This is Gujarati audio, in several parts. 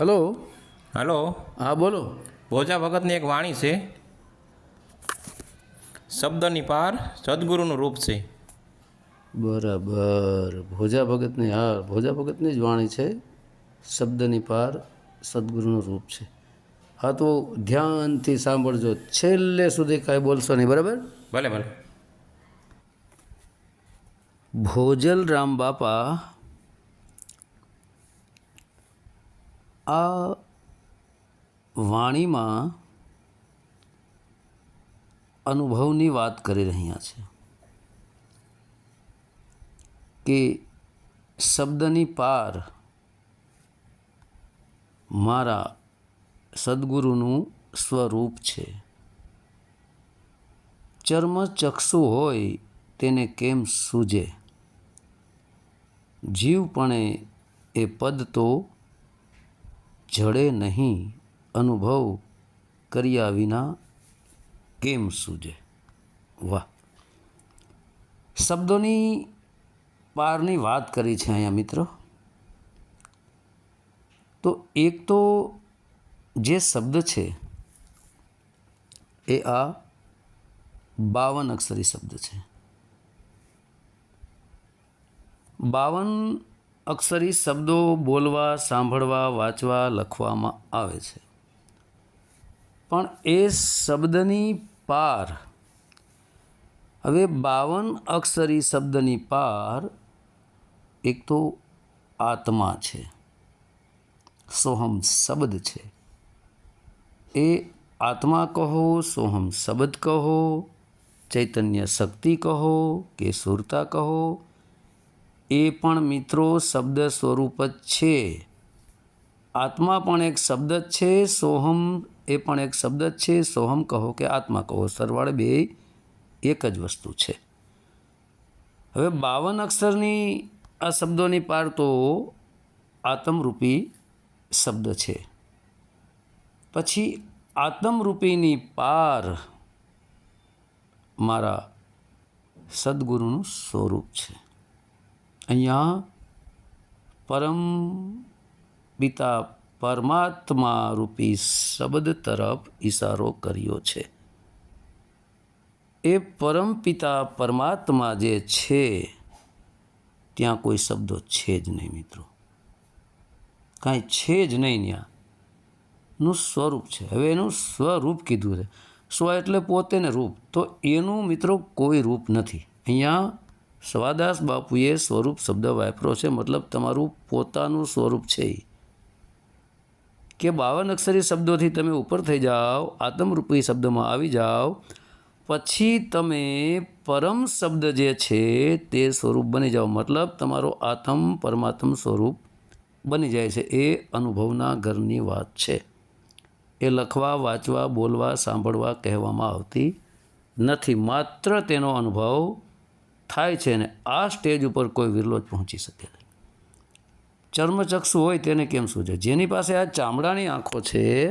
હલો. હલો. હા બોલો. ભોજા ભગતની એક વાણી છે. શબ્દની પાર સદગુરુનું રૂપ છે. બરાબર. ભોજા ભગતની હા ભોજા ભગતની જ વાણી છે. શબ્દની પાર સદગુરુનું રૂપ છે. હા તો ધ્યાનથી સાંભળજો. છેલ્લે સુધી કાંઈ બોલશો નહીં બરાબર? ભલે ભલે. ભોજલ રામ બાપા આ વાણીમાં અનુભવની વાત કરી રહ્યા છે કે શબ્દની પાર મારા સદગુરુનું સ્વરૂપ છે. ચર્મચક્ષુ હોય તેને કેમ સૂજે? જીવપણે એ પદ તો જડે નહીં અનુભવ કર્યા વિના કેમ સૂજે? વાહ. શબ્દોની પારની વાત કરી છે અહીંયા મિત્રો. તો એક તો જે શબ્દ છે એ આ બાવન અક્ષરી શબ્દ છે. બાવન અક્ષરી શબ્દો બોલવા, સાંભળવા, વાંચવા લખવામાં આવે છે. પણ એ શબ્દની પાર, હવે બાવન અક્ષરી શબ્દની પાર એક તો આત્મા છે. સોહમ શબ્દ છે. એ આત્મા કહો, સોહમ શબ્દ કહો, ચૈતન્ય શક્તિ કહો કે સુરતા કહો એ પણ મિત્રો શબ્દ સ્વરૂપ જ છે. આત્મા પણ એક શબ્દ જ છે, સોહમ એ પણ એક શબ્દ જ છે. સોહમ કહો કે આત્મા કહો, સરવાળે બે એક જ વસ્તુ છે. હવે બાવન અક્ષરની આ શબ્દોની પાર તો આત્મરૂપી શબ્દ છે. પછી આત્મરૂપીની પાર મારા સદગુરુનું સ્વરૂપ છે. અહીંયા પરમ પિતા પરમાત્મા રૂપી શબ્દ તરફ ઈશારો કર્યો છે. એ પરમ પિતા પરમાત્મા જે છે, ત્યાં કોઈ શબ્દો છે જ નહીં મિત્રો. કાંઈ છે જ નહીં ત્યાં. નું સ્વરૂપ છે. હવે એનું સ્વરૂપ કીધું છે. સ્વ એટલે પોતે ને રૂપ. તો એનું મિત્રો કોઈ રૂપ નથી. અહીંયા સ્વાદાસ બાપુએ સ્વરૂપ શબ્દ વાપરો છે, મતલબ તમારું પોતાનું સ્વરૂપ છે કે બાવન અક્ષરી શબ્દોથી તમે ઉપર થઈ જાઓ, આત્મરૂપી શબ્દમાં આવી જાઓ, પછી તમે પરમ શબ્દ જે છે તે સ્વરૂપ બની જાઓ. મતલબ તમારો આત્મ પરમાત્મ સ્વરૂપ બની જાય છે. એ અનુભવના ઘરની વાત છે. એ લખવા, વાંચવા, બોલવા, સાંભળવા કહેવામાં આવતી નથી. માત્ર તેનો અનુભવ થાય છે ને આ સ્ટેજ ઉપર કોઈ વિરલો જ પહોંચી શકે નહીં. ચર્મચક્ષુ હોય તેને કેમ સૂજે? જેની પાસે આ ચામડાની આંખો છે,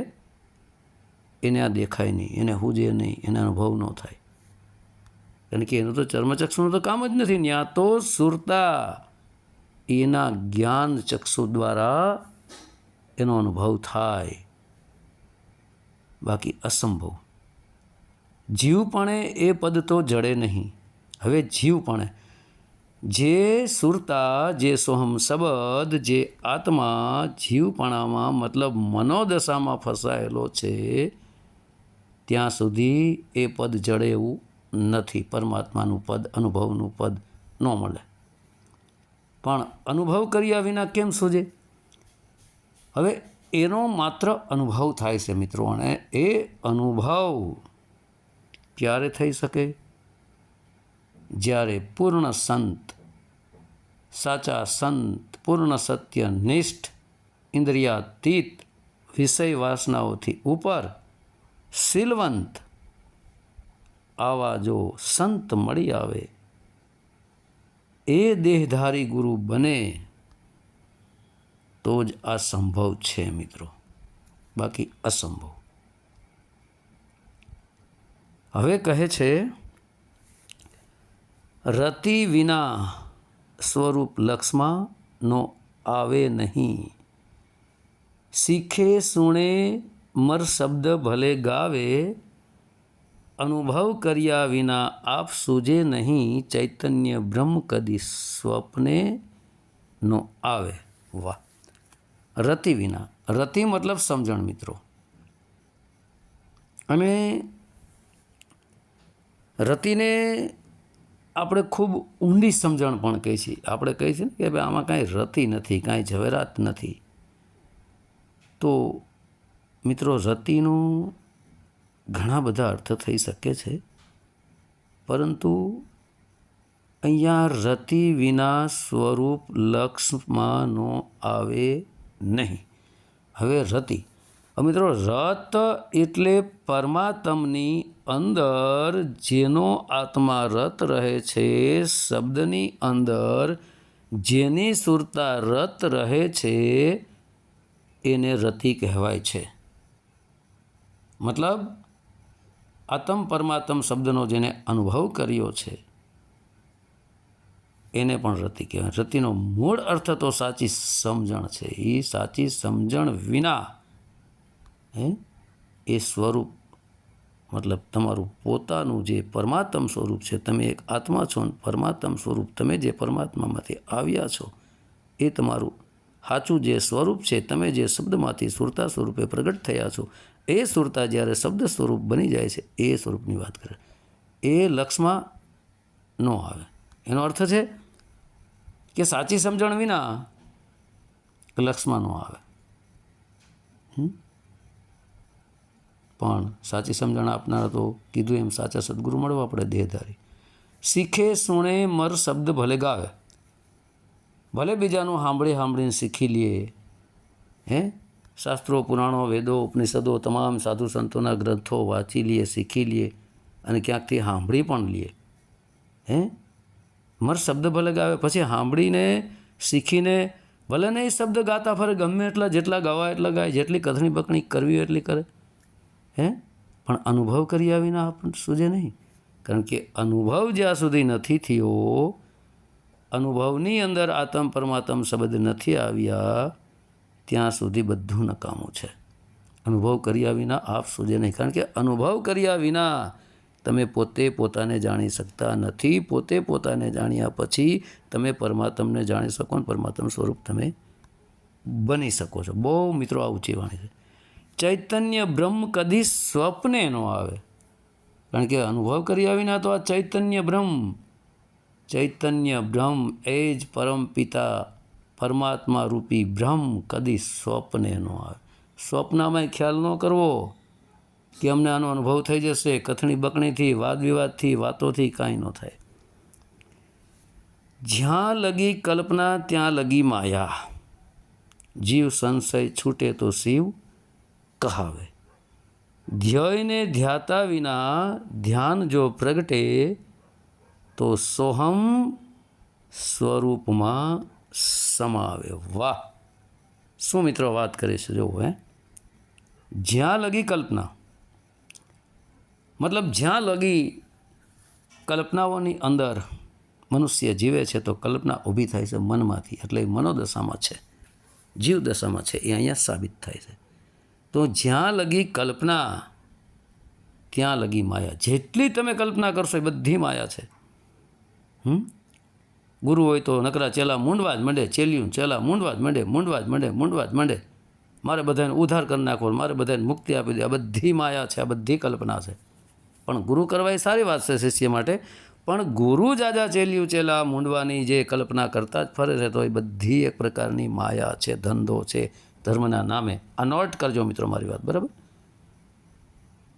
એને આ દેખાય નહીં, એને હુજે નહીં, એને અનુભવ ન થાય. કારણ કે એનું તો ચર્મચક્ષુનું તો કામ જ નથી. ત્યાં તો સુરતા એના જ્ઞાન ચક્ષુ દ્વારા એનો અનુભવ થાય. બાકી અસંભવ. જીવપણે એ પદ તો જડે નહીં. હવે જીવપણે જે સુરતા, જે સોહમ શબ્દ, જે આત્મા જીવપણામાં મતલબ મનોદશામાં ફસાયેલો છે, ત્યાં સુધી એ પદ જડે એવું નથી. પરમાત્માનું પદ, અનુભવનું પદ ન મળે. પણ અનુભવ કર્યા વિના કેમ સૂજે હવે એનો માત્ર અનુભવ થાય છે મિત્રો અને એ અનુભવ ક્યારે થઈ શકે? જ્યારે પૂર્ણ સંત, સાચા સંત, પૂર્ણ સત્ય, નિષ્ઠ, ઇન્દ્રિયાતીત વિષય વાસનાઓથી ઉપર શીલવંત આવા જો સંત મળી આવે, એ દેહધારી ગુરુ બને, તો જ આ સંભવ છે મિત્રો. બાકી અસંભવ. હવે કહે છે રતિ વિના સ્વરૂપ લક્ષ્મા નો આવે નહીં. શીખે સુણે મર શબ્દ ભલે ગાવે, અનુભવ કર્યા વિના આપ સૂજે નહીં. ચૈતન્ય બ્રહ્મ કદી સ્વપ્ને નો આવે. વાહ! રતિ વિના. રતિ મતલબ સમજણ મિત્રો. અને રતિને આપણે ખૂબ ઊંડી સમજણ પણ કહીએ છીએ આપણે કહીએ છીએ ને કે ભાઈ આમાં કાંઈ રતિ નથી, કાંઈ ઝવેરાત નથી. તો મિત્રો, રતિનું ઘણા બધા અર્થ થઈ શકે છે. પરંતુ અહીંયા રતિ વિના સ્વરૂપ લક્ષમાં નો આવે નહીં. હવે રતિ મિત્રો, રત એટલે પરમાત્મની અંદર જેનો આત્મા રત રહે છે, શબ્દની અંદર જેની સુરતા રત રહે છે, એને રતિ કહેવાય છે. મતલબ, આત્મ પરમાત્મ શબ્દનો જેને અનુભવ કર્યો છે, એને પણ રતિ કહેવાય. રતિનો મૂળ અર્થ તો સાચી સમજણ છે. એ સાચી સમજણ વિના હે? એ સ્વરૂપ, મતલબ તમારું પોતાનું જે પરમાત્મ સ્વરૂપ છે, તમે એક આત્મા છો પરમાત્મ સ્વરૂપ તમે જે પરમાત્મામાંથી આવ્યા છો, એ તમારું સાચું જે સ્વરૂપ છે, તમે જે શબ્દમાંથી સુરતા સ્વરૂપે પ્રગટ થયા છો, એ સુરતા જ્યારે શબ્દ સ્વરૂપ બની જાય છે, એ સ્વરૂપની વાત કરે. એ લક્ષમાં ન આવે. એનો અર્થ છે કે સાચી સમજણ વિના લક્ષમાં ન આવે. પણ સાચી સમજણ આપનારા તો કીધું એમ સાચા સદગુરુ મળવા આપણે દેહધારી. શીખે સુણે મર શબ્દ ભલે ગાવે. ભલે બીજાનું સાંભળી સાંભળીને શીખી લઈએ હે? શાસ્ત્રો, પુરાણો, વેદો, ઉપનિષદો, તમામ સાધુ સંતોના ગ્રંથો વાંચી લઈએ શીખી લઈએ અને ક્યાંકથી સાંભળી પણ લઈએ હે? મર શબ્દ ભલે ગાવે, પછી સાંભળીને શીખીને, ભલે નહીં શબ્દ ગાતા ફરે, ગમે એટલા જેટલા ગાવા, એટલા ગાય, જેટલી કથણી બકણી કરવી હોય એટલી કરે. હે? પણ અનુભવ કર્યા વિના આપણને સૂજે નહીં. કારણ કે અનુભવ જ્યાં સુધી નથી થયો, અનુભવની અંદર આત્મ પરમાત્મ શબ્દ નથી આવ્યા, ત્યાં સુધી બધું નકામું છે. અનુભવ કર્યા વિના આપ સૂજે નહીં. કારણ કે અનુભવ કર્યા વિના તમે પોતે પોતાને જાણી શકતા નથી. પોતે પોતાને જાણ્યા પછી તમે પરમાત્મને જાણી શકો ને પરમાત્મ સ્વરૂપ તમે બની શકો છો. બહુ મિત્રો આ ઊંચી વાણી છે. ચૈતન્ય બ્રહ્મ કદી સ્વપ્ને ન આવે કારણ કે અનુભવ કર્યા વિના તો આ ચૈતન્ય બ્રહ્મ ચૈતન્ય બ્રહ્મ એ જ પરમ પિતા, પરમાત્મા રૂપી બ્રહ્મ કદી સ્વપ્ને ન આવે। સ્વપ્નમાં ખ્યાલ ન કરવો કે અમને આનો અનુભવ થઈ જશે, કથણી બકણીથી વાદ વિવાદથી વાતોથી કાંઈ ન થાય। જ્યાં લગી કલ્પના, ત્યાં લગી માયા। જીવ સંશય છૂટે તો શિવ કહાવે. ધ્યેયને ધ્યાતા વિના ધ્યાન જો પ્રગટે, તો સોહમ સ્વરૂપમાં સમાવે. વાહ! શું મિત્રો વાત કરે છે, જોવું, હે? જ્યાં લગી કલ્પના. મતલબ જ્યાં લગી કલ્પનાઓની અંદર મનુષ્ય જીવે છે, તો કલ્પના ઊભી થાય છે મનમાંથી. એટલે મનોદશામાં છે જીવ દશામાં છે. એ અહીંયા સાબિત થાય છે. તો જ્યાં લગી કલ્પના, ત્યાં લગી માયા. જેટલી તમે કલ્પના કરશો એ બધી માયા છે. હમ? ગુરુ હોય તો નકરા ચેલા મૂંડવા જ મંડે, ચેલ્યું ચેલા મૂંડવા જ મંડે, મૂંડવા જ મંડે, મૂંડવા જ મંડે. મારે બધાને ઉધાર કરી નાખો, મારે બધાને મુક્તિ આપી દે. આ બધી માયા છે, આ બધી કલ્પના છે. પણ ગુરુ કરવા એ સારી વાત છે શિષ્ય માટે. પણ ગુરુ જાજા ચેલ્યું ચેલા મૂંડવાની જે કલ્પના કરતા જ ફરે છે, તો એ બધી એક પ્રકારની માયા છે, ધંધો છે ધર્મના નામે આ નોટ કરજો મિત્રો મારી વાત, બરાબર?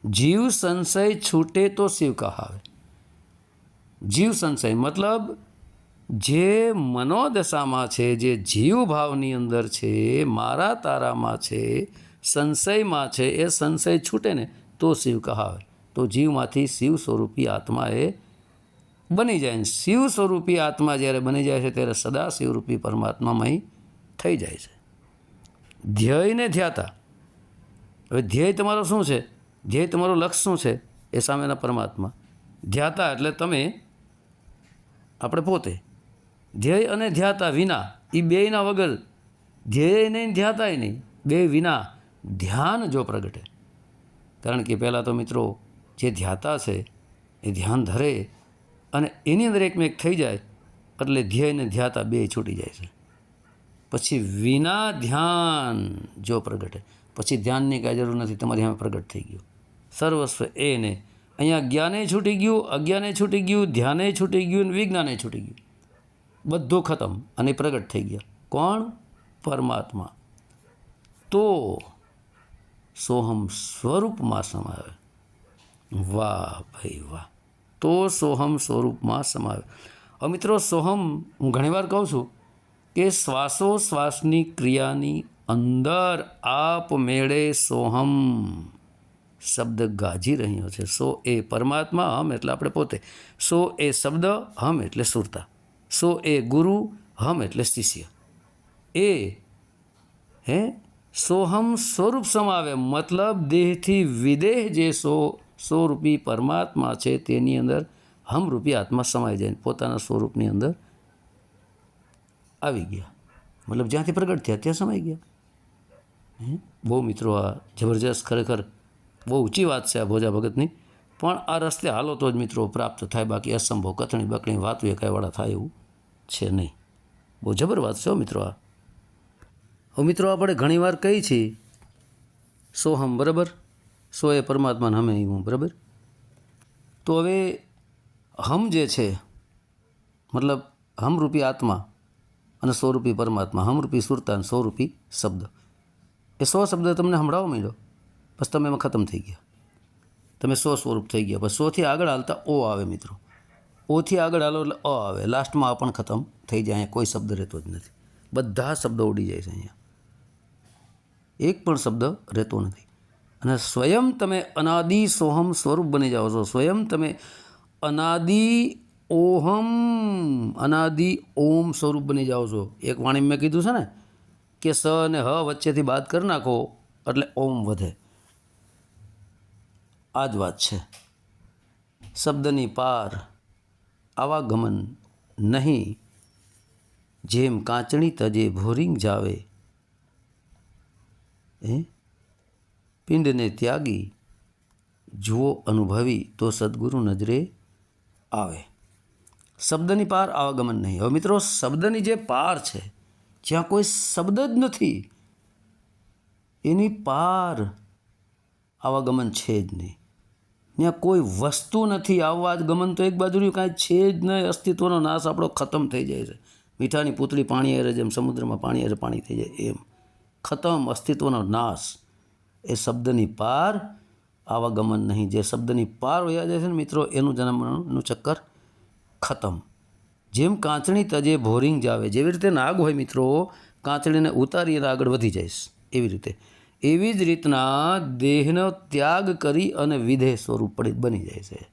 જીવ સંશય છૂટે તો શિવ કહાવે. જીવ સંશય મતલબ જે મનોદશામાં છે, જે જીવ ભાવની અંદર છે, મારા તારામાં છે, સંશયમાં છે, એ સંશય છૂટે ને તો શિવ કહાવે. તો જીવમાંથી શિવ સ્વરૂપી આત્મા એ બની જાય શિવ સ્વરૂપી આત્મા જ્યારે બની જાય છે, ત્યારે સદા શિવરૂપી પરમાત્મામય થઈ જાય છે. ધ્યેયને ધ્યાતા. હવે ધ્યેય તમારો શું છે? ધ્યેય તમારું લક્ષ્ય શું છે? એ સામેના પરમાત્મા. ધ્યાતા એટલે તમે આપણે પોતે. ધ્યેય અને ધ્યાતા વિના એ બેયના વગર ધ્યેય નહીં, ધ્યાતાય નહીં. બે વિના ધ્યાન જો પ્રગટે. કારણ કે પહેલાં તો મિત્રો, જે ધ્યાતા છે, એ ધ્યાન ધરે અને એની અંદર એકમેક થઈ જાય, એટલે ધ્યેય અને ધ્યાતા બે છૂટી જાય છે. પછી વિના ધ્યાન જો પ્રગટે પછી ધ્યાનની કાંઈ જરૂર નથી, તમારી સામે પ્રગટ થઈ ગયું. સર્વસ્વ એને અહીંયા જ્ઞાને છૂટી ગયું, અજ્ઞાને છૂટી ગયું, ધ્યાને છૂટી ગયું અને વિજ્ઞાને છૂટી ગયું. બધું ખતમ અને પ્રગટ થઈ ગયા. કોણ? પરમાત્મા. તો સોહમ સ્વરૂપમાં સમાવે. વાહ ભાઈ વાહ. તો સોહમ સ્વરૂપમાં સમાવે. હવે મિત્રો, સોહમ હું ઘણીવાર કહું છું કે શ્વાસોશ્વાસની ક્રિયાની અંદર આપ મેળે સોહમ શબ્દ ગાજી રહ્યો છે. સો એ પરમાત્મા હમ એટલે આપણે પોતે. સો એ શબ્દ હમ એટલે સુરતા. સો એ ગુરુ હમ એટલે શિષ્ય. એ હે? સોહમ સ્વરૂપ સમાવે. મતલબ દેહથી વિદેહ જે સો, સ્વરૂપી પરમાત્મા છે તેની અંદર હમરૂપી આત્મા સમાઈ જાય. પોતાના સ્વરૂપની અંદર આવી ગયા. મતલબ જ્યાંથી પ્રગટ થયા, ત્યાં સમાઈ ગયા. બહુ મિત્રો, આ જબરજસ્ત ખરેખર બહુ ઊંચી વાત છે આ ભોજા ભગતની. પણ આ રસ્તે હાલો તો જ મિત્રો પ્રાપ્ત થાય, બાકી અસંભવ કથણી બકણી વાતું એ કાંઈવાળા થાય એવું છે નહીં. બહુ જબર વાત છે મિત્રો આ. હવે મિત્રો, આપણે ઘણીવાર કહી છીએ સોહમ બરાબર, સો એ પરમાત્માને હમે હું બરાબર. તો હવે હમ જે છે, મતલબ હમરૂપી આત્મા અને સ્વરૂપી પરમાત્મા, હમરૂપી સુરતા અને સ્વરૂપી શબ્દ. એ સો શબ્દ તમને સંભળાવો માંડ્યો બસ તમે એમાં ખતમ થઈ ગયા. તમે સો સ્વરૂપ થઈ ગયા. બસ સોથી આગળ હાલતા ઓ આવે મિત્રો. ઓથી આગળ હાલો એટલે અ આવે. લાસ્ટમાં આ પણ ખતમ થઈ જાય. અહીંયા કોઈ શબ્દ રહેતો જ નથી. બધા શબ્દો ઉડી જાય છે અહીંયા. એક પણ શબ્દ રહેતો નથી. અને સ્વયં તમે અનાદિ સોહમ સ્વરૂપ બની જાઓ છો. સ્વયં તમે અનાદિ ઓહમ અનાદિ ઓમ સ્વરૂપ બની જાઓ છો. એક વાણી મેં કીધું છે ને, કે સ અને હ વચ્ચેથી બાદ કરી નાખો, એટલે ઓમ વધે. આ જ વાત છે. શબ્દની પાર આવાગમન નહીં. જેમ કાંચણી તજે ભોરિંગ જાવે. હે? પિંડને ત્યાગી, જુઓ અનુભવી તો સદગુરુ નજરે આવે. શબ્દની પાર આવાગમન નહીં. હવે મિત્રો, શબ્દની જે પાર છે, જ્યાં કોઈ શબ્દ જ નથી, એની પાર આવાગમન છે જ નહીં. ત્યાં કોઈ વસ્તુ નથી આવવા જ ગમન, તો એક બાજુ રહ્યું કાંઈ છે જ નહીં. અસ્તિત્વનો નાશ આપણો ખતમ થઈ જાય છે. મીઠાની પૂતળી પાણી હારે જેમ સમુદ્રમાં પાણી હારે પાણી થઈ જાય એમ. ખતમ, અસ્તિત્વનો નાશ. એ શબ્દની પાર આવાગમન નહીં. જે શબ્દની પાર વયા જાય છે ને મિત્રો, એનું જન્મનું ચક્કર ખતમ. જેમ કાંચણી તજે ભોરિંગ જાવે. જેવી રીતે નાગ હોય મિત્રો, કાંચણીને ઉતારી અને આગળ વધી જઈશ. એવી રીતે. એવી જ રીતના દેહનો ત્યાગ કરી અને વિધેય સ્વરૂપ બની જાય છે.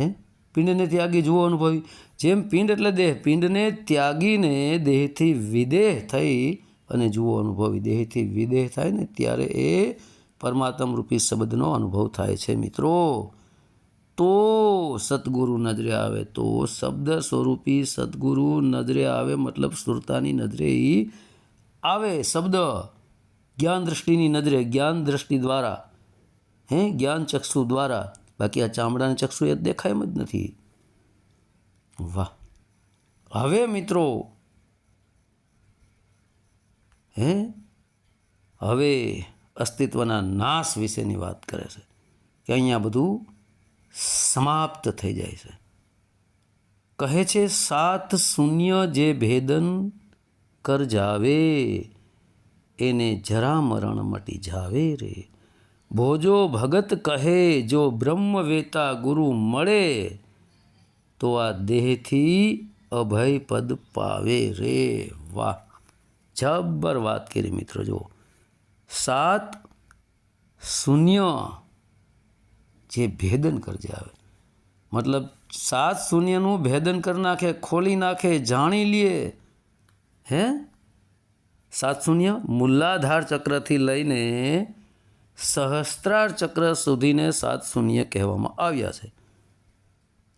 હે? પિંડને ત્યાગી જુઓ અનુભવી. જેમ પિંડ એટલે દેહ. પિંડને ત્યાગીને દેહથી વિદેહ થઈ અને જુઓ અનુભવી. દેહથી વિદેહ થાય ને ત્યારે એ પરમાત્મ રૂપી શબ્દનો અનુભવ થાય છે મિત્રો. તો સદગુરુ નજરે આવે તો શબ્દ સ્વરૂપી સદગુરુ નજરે આવે મતલબ સુરતાની નજરે ઈ આવે શબ્દ જ્ઞાન દૃષ્ટિની નજરે જ્ઞાન દૃષ્ટિ દ્વારા હે જ્ઞાન ચક્ષુ દ્વારા બાકી આ ચામડાની ચક્ષુ એ દેખાય એમ જ નથી વાહ હવે મિત્રો હે હવે અસ્તિત્વના નાશ વિશેની વાત કરે છે કે અહીંયા બધું સમાપ્ત થઈ જાય છે. કહે છે, સાત શૂન્ય જે ભેદન કર જાવે, એને જરા મરણ મટી જાવે રે. ભોજો ભગત કહે, જો બ્રહ્મ વેતા ગુરુ મળે, તો આ દેહથી અભય પદ પાવે રે. વાહ! જબ્બર વાત કરી મિત્રો, જુઓ. સાત શૂન્ય જે ભેદન કરજે આવે. મતલબ સાત શૂન્યનું ભેદન કરી નાખે, ખોલી નાખે, જાણી લે. હે? સાત શૂન્ય? મુલ્લાધાર ચક્રથી લઈને સહસ્ત્રાર ચક્ર સુધીને સાત શૂન્ય કહેવામાં આવ્યા છે.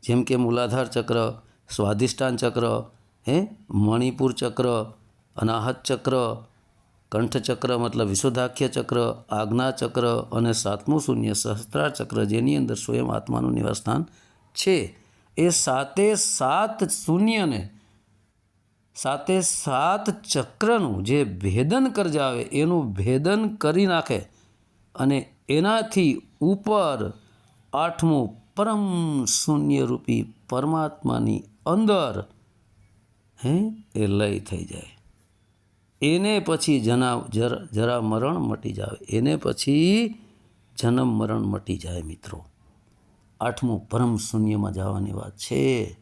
જેમ કે મૂલાધાર ચક્ર, સ્વાધિષ્ઠાન ચક્ર, હે? મણિપુર ચક્ર, અનાહત ચક્ર કંઠચક્ર મતલબ વિશુદ્ધાખ્ય ચક્ર આજ્ઞા ચક્ર અને સાતમું શૂન્ય સહસ્ત્રાર ચક્ર જેની અંદર સ્વયં આત્માનું નિવાસસ્થાન છે. એ સાતે સાત શૂન્યને, સાતે સાત ચક્રનું જે ભેદન કરજાવે એનું ભેદન કરી નાખે અને એનાથી ઉપર આઠમું પરમ શૂન્યરૂપી પરમાત્માની અંદર હે, એ લય થઈ જાય. એને પછી જના જરા જરા મરણ મટી જાય એને પછી જન્મ મરણ મટી જાય મિત્રો. આઠમું પરમ શૂન્યમાં જવાની વાત છે.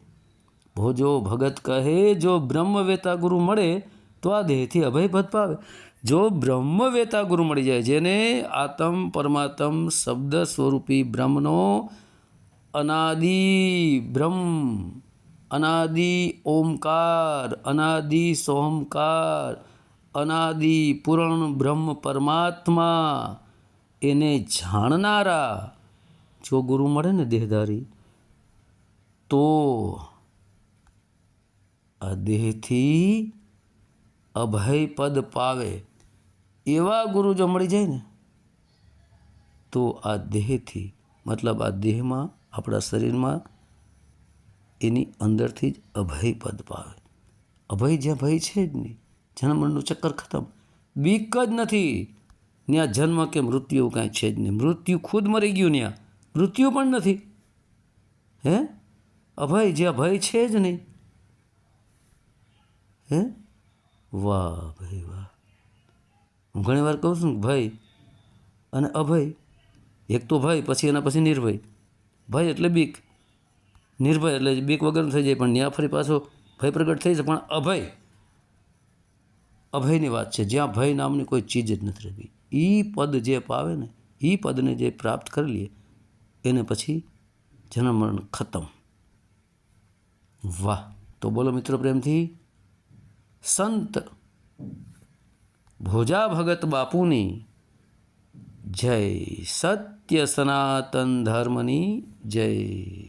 ભોજો ભગત કહે, જો બ્રહ્મવેતા ગુરુ મળે, તો આ દેહથી અભય પદ પાવે. જો બ્રહ્મવેતા ગુરુ મળી જાય, જેને આતમ પરમાત્મ શબ્દ સ્વરૂપી બ્રહ્મનો અનાદિ બ્રહ્મ, અનાદિ ઓમકાર, અનાદિ સોમકાર અનાદિ પૂર્ણ બ્રહ્મ પરમાત્મા. એને જાણનારા, જો ગુરુ મળે ને દેહધારી, તો આ દેહથી અભય પદ પાવે. એવા ગુરુ જો મળી જાય ને, તો આ દેહથી, મતલબ આ દેહમાં, આપણા શરીરમાં, એની અંદરથી જ અભય પદ પાવે. અભય જ્યાં ભય છે જ નહીં જન્મનું ચક્કર ખતમ. બીક જ નથી. ત્યાં જન્મ કે મૃત્યુ કાંઈ છે જ નહીં. મૃત્યુ ખુદ મરી ગયું ત્યાં મૃત્યુ પણ નથી. હે? અભય જ્યાં ભય છે જ નહીં. હે? વાહ, ભાઈ વાહ. હું ઘણી વાર કહું છું ભય અને અભય, એક તો ભય, પછી એના પછી નિર્ભય. ભય એટલે બીક. નિર્ભય એટલે બીક વગર થઈ જાય, પણ ત્યાં ફરી પાછો ભય પ્રગટ થઈ જાય, પણ અભય અભયની વાત છે. જ્યાં ભય નામની કોઈ ચીજ જ નથી રહેતી. એ પદ જે પાવે ને એ પદને જે પ્રાપ્ત કરી લે, એને પછી જન્મ ખતમ. વાહ! તો બોલો મિત્રો પ્રેમથી. સંત ભોજા ભગત બાપુની જય સત્ય સનાતન ધર્મની જય.